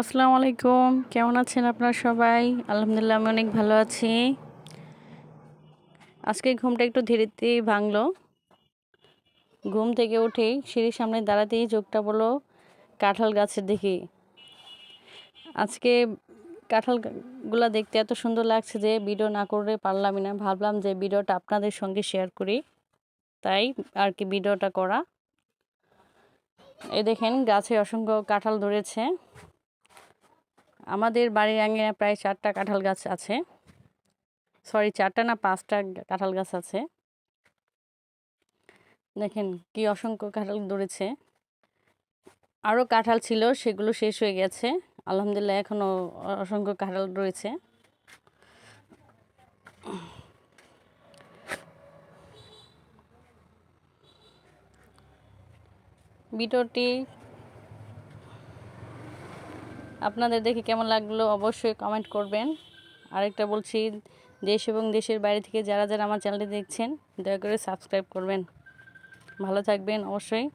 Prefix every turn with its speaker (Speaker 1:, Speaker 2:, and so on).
Speaker 1: আসসালামু আলাইকুম। কেমন আছেন আপনারা সবাই? আলহামদুলিল্লাহ, আমি অনেক ভালো আছি। আজকে ঘুমটা একটু ধীরেতেই ভাঙলো। ঘুম থেকে উঠেই সিঁড়ির সামনে দাঁড়াতেই চোখটা বলো কাঁঠাল গাছের দিকে। আজকে কাঁঠালগুলো দেখতে এত সুন্দর লাগছে যে ভিডিও না করে পারলামই না। ভাবলাম যে ভিডিওটা আপনাদের সঙ্গে শেয়ার করি। তাই আর কি ভিডিওটা করা। এই দেখেন গাছে অসংখ্য কাঁঠাল ধরেছে। আমাদের বাড়ির আঙিনা প্রায় চারটা কাঁঠাল গাছ আছে। সরি চারটা না পাঁচটা কাঁঠাল গাছ আছে। দেখেন কি অসংখ্য কাঁঠাল ধরেছে। আরও কাঁঠাল ছিল, সেগুলো শেষ হয়ে গেছে। আলহামদুলিল্লাহ এখনও অসংখ্য কাঁঠাল রয়েছে। ভিডিওটি আপনাদের দেখে কেমন লাগল অবশ্যই কমেন্ট করবেন। আরেকটা বলছি, দেশ এবং দেশের বাইরে থেকে যারা যারা আমার চ্যানেলটি দেখছেন, দয়া করে সাবস্ক্রাইব করবেন। ভালো থাকবেন অবশ্যই।